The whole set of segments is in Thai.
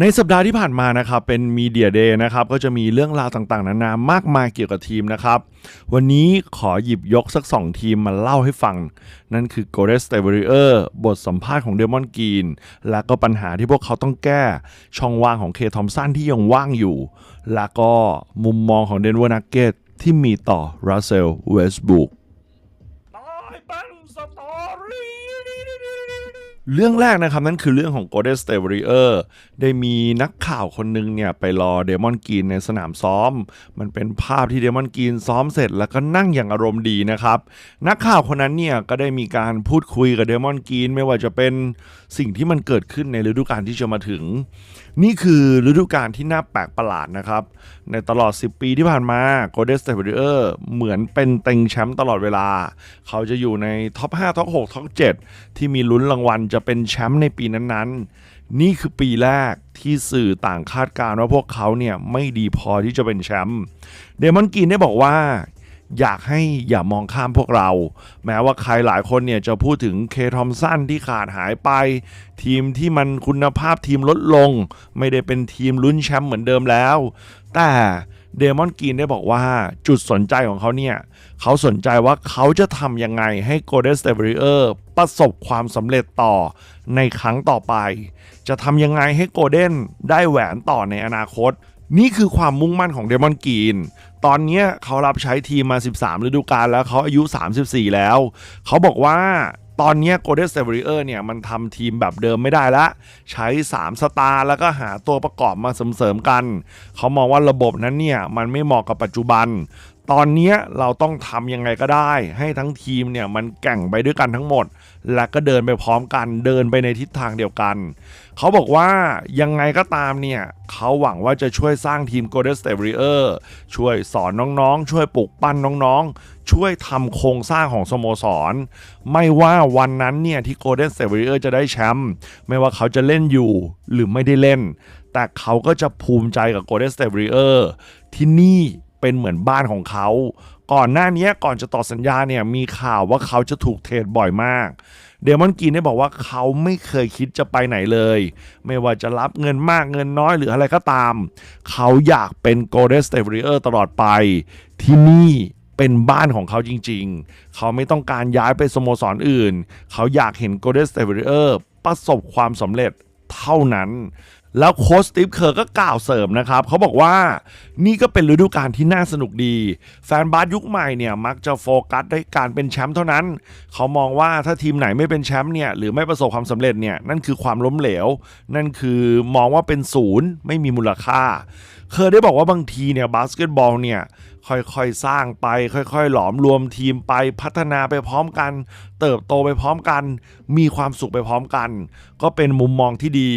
ในสัปดาห์ที่ผ่านมานะครับเป็นมีเดียเดย์นะครับก็จะมีเรื่องราวต่างๆ นานามากมายเกี่ยวกับทีมนะครับ วันนี้ขอหยิบยกสัก 2 ทีมมาเล่าให้ฟัง นั่นคือ Golden State Warriors บทสัมภาษณ์ของเดมอนกีน และก็ปัญหาที่พวกเขาต้องแก้ช่องว่างของเคทอมสันที่ยังว่างอยู่ และก็มุมมองของเดนเวอร์นักเก็ตที่มีต่อรัสเซลเวสบุก เรื่องแรกนะครับนั่นคือเรื่องของ Golden State Warrior ได้มีนักข่าวคนหนึงเนี่ยไปรอเดมอนกีนในสนามซ้อม มันเป็นภาพที่เดมอนกีนซ้อมเสร็จแล้วก็นั่งอย่างอารมณ์ดีนะครับ นักข่าวคนนั้นเนี่ยก็ได้มีการพูดคุยกับเดมอนกีนไม่ว่าจะเป็นสิ่งที่มันเกิดขึ้นในฤดูกาลที่จะมาถึง นี่คือฤดูกาลที่น่าแปลกประหลาดนะครับ ในตลอด 10 ปีที่ผ่านมา Golden State Warrior เหมือนเป็นเต็งแชมป์ตลอดเวลา เขาจะอยู่ในท็อป5ท็อป6ท็อป7ที่มีลุ้นรางวัลจะเป็นแชมป์ในปีนั้นๆ นี่คือปีแรกที่สื่อต่างคาดการณ์ว่าพวกเขาเนี่ยไม่ดีพอที่จะเป็นแชมป์เดมอนกีนได้บอกว่าอยากให้อย่ามองข้ามพวกเรา แม้ว่าใครหลายคนเนี่ยจะพูดถึงเคทอมสันที่ขาดหายไป ทีมที่มันคุณภาพทีมลดลง ไม่ได้เป็นทีมลุ้นแชมป์เหมือนเดิมแล้ว แต่ เดมอนกีนได้บอกว่าจุดสนใจของเขาเนี่ย เขาสนใจว่าเขาจะทำยังไงให้ Golden State Warrior ประสบความสำเร็จต่อในครั้งต่อไป จะทำยังไงให้โกลเด้นได้แหวนต่อในอนาคต นี่คือความมุ่งมั่นของเดมอนกีนตอนนี้เขารับใช้ทีมมา 13 ฤดูกาลแล้วเขาอายุ 34 แล้ว เขาบอกว่า ตอนนี้ย Golden State Warriors เนี่ยมันทำทีมแบบเดิมไม่ได้ละ ใช้ 3 สตาร์แล้วก็หาตัวประกอบมาเสริมๆกัน เขามองว่าระบบนั้นเนี่ย มันไม่เหมาะกับปัจจุบัน ตอนเนี้ยเราต้องทำยังไงก็ได้ ให้ทั้งทีมเนี่ยมันแก่งไปด้วยกันทั้งหมด และก็เดินไปพร้อมกันเดินไปในทิศทางเดียวกัน เขาบอกว่ายังไงก็ตามเนี่ยเขาหวังว่าจะช่วยสร้างทีม Golden State Warrior ช่วยสอนน้องๆ ช่วยปลุกปั้นน้องๆ ช่วยทำโครงสร้างของสโมสร ไม่ว่าวันนั้นเนี่ยที่ Golden State Warrior จะได้แชมป์ไม่ว่าเขาจะเล่นอยู่หรือไม่ได้เล่น แต่เขาก็จะภูมิใจกับ Golden State Warrior ที่นี่ เป็นเหมือนบ้านของเขา ก่อนหน้านี้ก่อนจะต่อสัญญาเนี่ยมีข่าวว่าเขาจะถูกเทรดบ่อยมาก เดมอนกีนได้บอกว่าเขาไม่เคยคิดจะไปไหนเลย ไม่ว่าจะรับเงินมากเงินน้อยหรืออะไรก็ตาม เขาอยากเป็น Golden State Warriors ตลอดไป ที่นี่เป็นบ้านของเขาจริงๆ เขาไม่ต้องการย้ายไปสโมสรออื่น เขาอยากเห็น Golden State Warriors ประสบความสำเร็จเท่านั้น แล้วโค้ชสตีฟเคอร์ก็กล่าวเสริมนะครับ เขาบอกว่านี่ก็เป็นฤดูกาลที่น่าสนุกดี แฟนบาสยุคใหม่เนี่ยมักจะโฟกัสได้การเป็นแชมป์เท่านั้น เขามองว่าถ้าทีมไหนไม่เป็นแชมป์เนี่ยหรือไม่ประสบความสำเร็จเนี่ยนั่นคือความล้มเหลว นั่นคือมองว่าเป็นศูนย์ไม่มีมูลค่า เคยได้บอกว่าบางทีเนี่ยบาสเกตบอลเนี่ย ค่อยๆสร้างไป ค่อยๆ หลอมรวมทีมไปพัฒนาไปพร้อมกัน เติบโตไปพร้อมกัน มีความสุขไปพร้อมกัน ก็เป็นมุมมองที่ดี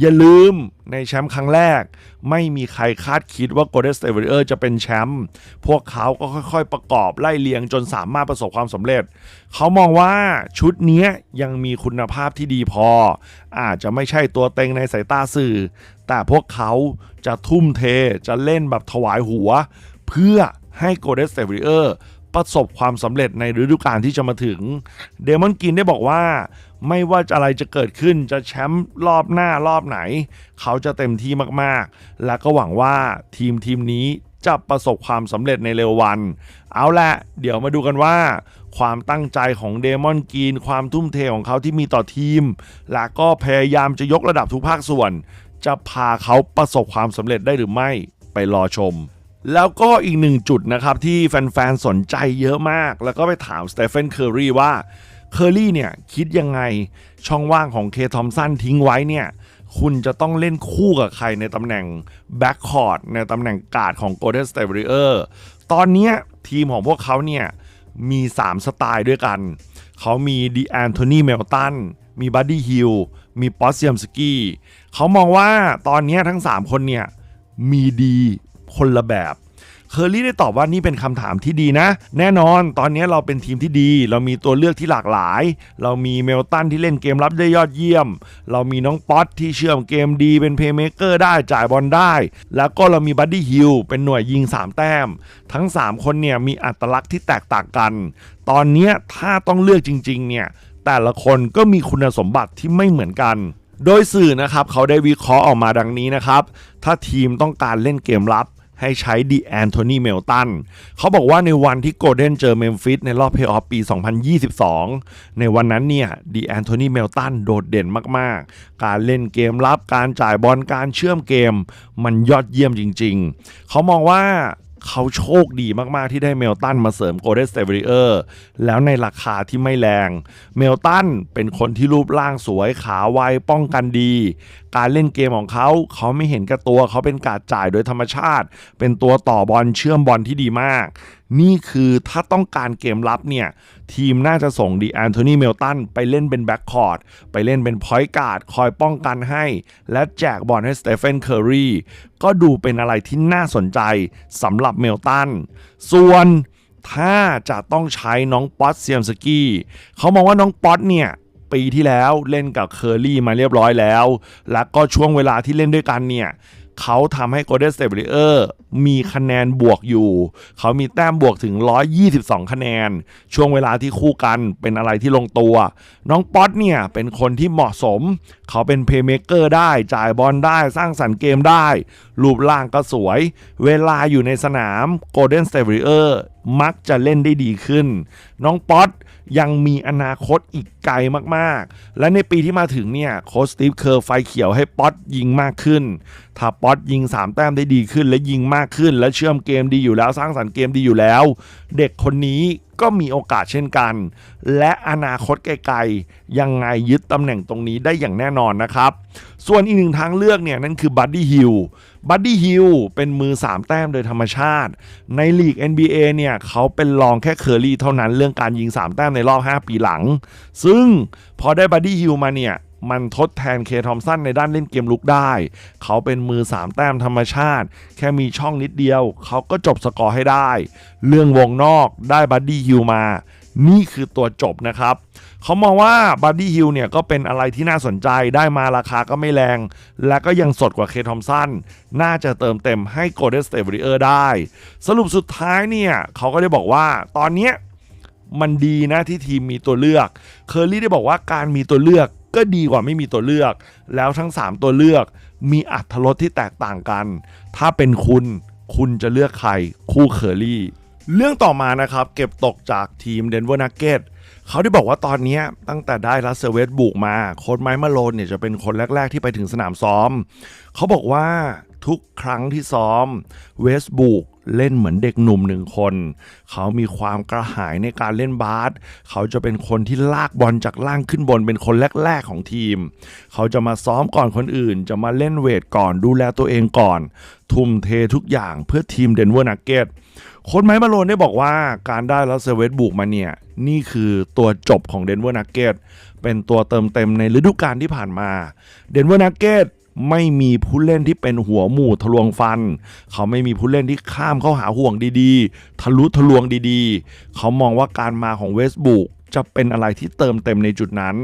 อย่าลืมในแชมป์ครั้งแรก ไม่มีใครคาดคิดว่า Golden State Warriors จะเป็นแชมป์พวกเขาก็ค่อยๆ ประกอบไล่เลียงจนสามารถประสบความสำเร็จ เขามองว่าชุดนี้ยังมีคุณภาพที่ดีพอ อาจจะไม่ใช่ตัวเต็งในสายตาสื่อ แต่พวกเขาจะทุ่มเทจะเล่นแบบถวายหัว เพื่อให้ Golden State Warrior ประสบความสำเร็จในฤดูกาลที่จะมาถึง เดมอนกินได้บอกว่า ไม่ว่าอะไรจะเกิดขึ้นจะแชมป์รอบหน้ารอบไหน เขาจะเต็มที่มากๆ และก็หวังว่าทีมทีมนี้จะประสบความสำเร็จในเร็ววัน เอาละเดี๋ยวมาดูกันว่า ความตั้งใจของเดมอนกีน ความทุ่มเทของเขาที่มีต่อทีม และก็พยายามจะยกระดับทุกภาคส่วน จะพาเขาประสบความสำเร็จได้หรือไม่ไปรอชม แล้วก็อีกหนึ่งจุดนะครับที่แฟนๆ สนใจเยอะมาก แล้วก็ไปถามสเตเฟนเคอรีว่าเคอรี่เนี่ยคิดยังไงช่องว่างของเคทอมสันทิ้งไว้เนี่ยคุณจะต้องเล่นคู่กับใครในตำแหน่งแบ็กคอร์ดในตำแหน่งการ์ดของ Golden State Warriors ตอนเนี้ยทีมของพวกเขาเนี่ยมี 3 สไตล์ด้วยกัน เขามีดีแอนโทนีเมลตันมีบัดดี้ฮิลมีปอสเซียมสกี้เขามองว่าตอนนี้ทั้ง 3 คนเนี่ยมีดี คนละแบบเคอรี่ได้ตอบว่านี่เป็นคำถามที่ดีนะ แน่นอนตอนนี้เราเป็นทีมที่ดี เรามีตัวเลือกที่หลากหลาย เรามีเมลตันที่เล่นเกมรับได้ยอดเยี่ยม เรามีน้องป๊อตที่เชื่อมเกมดีเป็นเพย์เมเกอร์ได้จ่ายบอลได้ แล้วก็เรามีบัดดี้ฮิลเป็นหน่วยยิง 3 แต้ม ทั้ง 3 คนเนี่ยมีอัตลักษณ์ที่แตกต่างกัน ตอนนี้ถ้าต้องเลือกจริงๆเนี่ยแต่ละคนก็มีคุณสมบัติที่ไม่เหมือนกันโดยสื่อนะครับเขาได้วิเคราะห์ออกมาดังนี้นะครับ ถ้าทีมต้องการเล่นเกมรับ ให้ใช้ดีแอนโทนีเมลตันเขาบอกว่าในวันที่โกลเด้นเจอเมมฟิสในรอบเพย์ออฟปี 2022 ในวันนั้นเนี่ยดีแอนโทนีเมลตันโดดเด่นมากๆ การเล่นเกมรับการจ่ายบอลการเชื่อมเกม มันยอดเยี่ยมจริง ๆ เขามองว่าเขาโชคดีมากๆ ที่ได้เมลตันมาเสริมโกลเด้นสเตเบริเออร์แล้วในราคาที่ไม่แรง เมลตันเป็นคนที่รูปร่างสวยขาไวป้องกันดี การเล่นเกมของเขา เขาไม่เห็นกับตัวเขาเป็นการจ่ายโดยธรรมชาติ เป็นตัวต่อบอลเชื่อมบอลที่ดีมาก นี่คือถ้าต้องการเกมรับเนี่ย ทีมน่าจะส่งดีแอนโทนีเมลตันไปเล่นเป็นแบ็กคอร์ดไปเล่นเป็นพอยต์การ์ดคอยป้องกันให้ และแจกบอลให้สเตเฟนเคอร์รีก็ดูเป็นอะไรที่น่าสนใจสำหรับเมลตันส่วนถ้าจะต้องใช้น้องป๊อตเซียมสกี้เขามองว่าน้องป๊อตเนี่ย ปีที่แล้วเล่นกับเคอร์รี่มาเรียบร้อยแล้ว แล้วก็ช่วงเวลาที่เล่นด้วยกันเนี่ยเขาทำให้ Golden State Warriors มีคะแนนบวกอยู่ เขามีแต้มบวกถึง 122 คะแนน ช่วงเวลาที่คู่กันเป็นอะไรที่ลงตัว น้องป๊อตเนี่ย เป็นคนที่เหมาะสม เขาเป็นเพย์เมเกอร์ได้ จ่ายบอลได้ สร้างสรรค์เกมได้ รูปร่างก็สวย เวลาอยู่ในสนาม Golden State Warriors มักจะเล่นได้ดีขึ้น น้องป๊อตยังมีอนาคตอีกไกลมากๆ และในปีที่มาถึงเนี่ยโค้ชสตีฟเคอร์ไฟเขียวให้ป๊อตยิงมากขึ้น ถ้าป๊อตยิง 3 แต้มได้ดีขึ้น และยิงมากขึ้น และเชื่อมเกมดีอยู่แล้วสร้างสรรค์เกมดีอยู่แล้ว เด็กคนนี้ ก็มีโอกาสเช่นกัน และอนาคตไกลๆยังไงยึดตำแหน่งตรงนี้ได้อย่างแน่นอนนะครับ ส่วนอีกหนึ่งทางเลือกเนี่ยนั่นคือบัดดี้ฮิลบัดดี้ฮิลเป็นมือ 3 แต้มโดยธรรมชาติ ในลีก NBA เนี่ยเขาเป็นรองแค่เคอรี่เท่านั้นเรื่องการยิง 3 แต้มในรอบ 5 ปีหลัง ซึ่งพอได้บัดดี้ฮิลมาเนี่ย มันทดแทนเคทอมสันในด้านเล่นเกมลุกได้ เขาเป็นมือ 3 แต้มธรรมชาติ แค่มีช่องนิดเดียว เขาก็จบสกอร์ให้ได้ เรื่องวงนอกได้บัดดี้ฮิลมา นี่คือตัวจบนะครับ เขามองว่าบัดดี้ฮิลเนี่ยก็เป็นอะไรที่น่าสนใจได้มาราคาก็ไม่แรง และก็ยังสดกว่าเคทอมสันน่าจะเติมเต็มให้ Golden State Warriors ได้ สรุปสุดท้ายเนี่ยเขาก็ได้บอกว่าตอนเนี้ยมันดีนะที่ทีมมีตัวเลือก เคอร์รี่ได้บอกว่าการมีตัวเลือก ก็ดีกว่าไม่มีตัวเลือก แล้วทั้ง 3 ตัวเลือกมีอัตรสที่แตกต่างกัน ถ้าเป็นคุณคุณจะเลือกใครคู่เคอรี่ เรื่องต่อมานะครับ เก็บตกจากทีมเดนเวอร์นักเก็ตเขาได้บอกว่าตอนนี้ตั้งแต่ได้รัสเซเวสบุกมา โค้ชไมค์มาโลนเนี่ยจะเป็นคนแรก ๆ ที่ไปถึงสนามซ้อม เขาบอกว่าทุกครั้งที่ซ้อมเวสบุก เล่นเหมือนเด็กหนุ่มหนึ่งคน เขามีความกระหายในการเล่นบาส เขาจะเป็นคนที่ลากบอลจากล่างขึ้นบนเป็นคนแรก ๆ ของทีม เขาจะมาซ้อมก่อนคนอื่น จะมาเล่นเวทก่อนดูแลตัวเองก่อน ทุ่มเททุกอย่างเพื่อทีมเดนเวอร์นักเก็ตโค้ชไมค์มาโลนได้บอกว่าการได้ลัสเซเวสบุกมาเนี่ย นี่คือตัวจบของเดนเวอร์นักเก็ตเป็นตัวเติมเต็มในฤดูกาลที่ผ่านมาเดนเวอร์นักเก็ต ไม่มีผู้เล่นที่เป็นหัวหมู่ทะลวงฟัน เขาไม่มีผู้เล่นที่ข้ามเข้าหาห่วงดีๆ ทะลุทะลวงดีๆ เขามองว่าการมาของเวสบุกจะเป็นอะไรที่เติมเต็มในจุดนั้น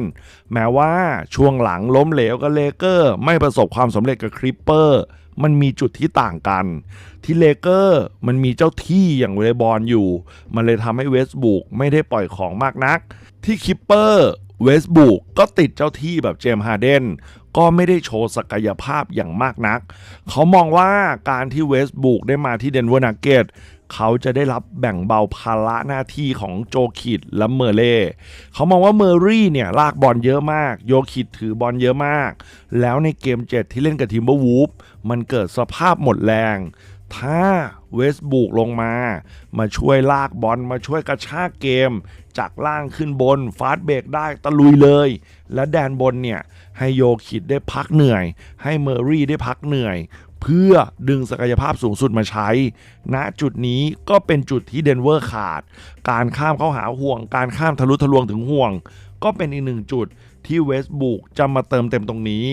แม้ว่าช่วงหลังล้มเหลวกับเลเกอร์ ไม่ประสบความสำเร็จกับคริปเปอร์ มันมีจุดที่ต่างกัน ที่เลเกอร์มันมีเจ้าที่อย่างเวเลบอลอยู่ มันเลยทำให้เวสบุกไม่ได้ปล่อยของมากนัก ที่คิปเปอร์ เวสบุกก็ติดเจ้าที่แบบเจมส์ฮาเดนก็ไม่ได้โชว์ศักยภาพอย่างมากนัก เขามองว่าการที่เวสบุกได้มาที่เดนเวอร์นักเก็ตเขาจะได้รับแบ่งเบาภาระหน้าที่ของโจคิดและเมอร์เล่ เขามองว่าเมอร์รี่เนี่ยลากบอลเยอะมาก โยคิดถือบอลเยอะมาก แล้วในเกม 7 ที่เล่นกับทีมเบอร์วูฟมันเกิดสภาพหมดแรง ถ้า เวสบุกลงมา มาช่วยลากบอลมาช่วยกระชากเกม จากล่างขึ้นบนฟาสเบรกได้ตะลุยเลย และแดนบนเนี่ย ให้โยคิดได้พักเหนื่อย ให้เมอร์รี่ได้พักเหนื่อย เพื่อดึงศักยภาพสูงสุดมาใช้ ณจุดนี้ก็เป็นจุดที่เดนเวอร์ขาด การข้ามเข้าหาห่วง การข้ามทะลุทะลวงถึงห่วง ก็เป็นอีกหนึ่งจุด ที่เวสบุกจะมาเติมเต็มตรงนี้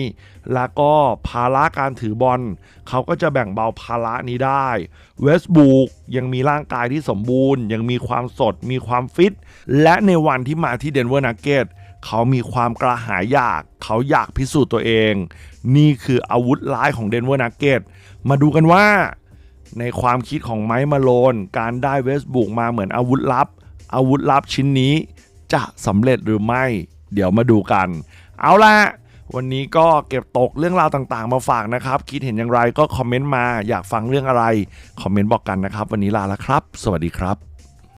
แล้วก็ภาระการถือบอลเขาก็จะแบ่งเบาภาระนี้ได้ เวสบุกยังมีร่างกายที่สมบูรณ์ ยังมีความสด มีความฟิต และในวันที่มาที่เดนเวอร์นักเก็ตเขามีความกระหายอยาก เขาอยากพิสูจน์ตัวเอง นี่คืออาวุธร้ายของเดนเวอร์นักเก็ตมาดูกันว่า ในความคิดของไมค์มาโลน การได้เวสบุกมาเหมือนอาวุธลับ อาวุธลับชิ้นนี้จะสำเร็จหรือไม่ เดี๋ยวมาดูกัน เอาละวันนี้ก็เก็บตกเรื่องราวต่างๆ มาฝากนะครับ คิดเห็นอย่างไรก็คอมเมนต์มาอยากฟังเรื่องอะไร คอมเมนต์บอกกันนะครับ วันนี้ลาแล้วครับ สวัสดีครับ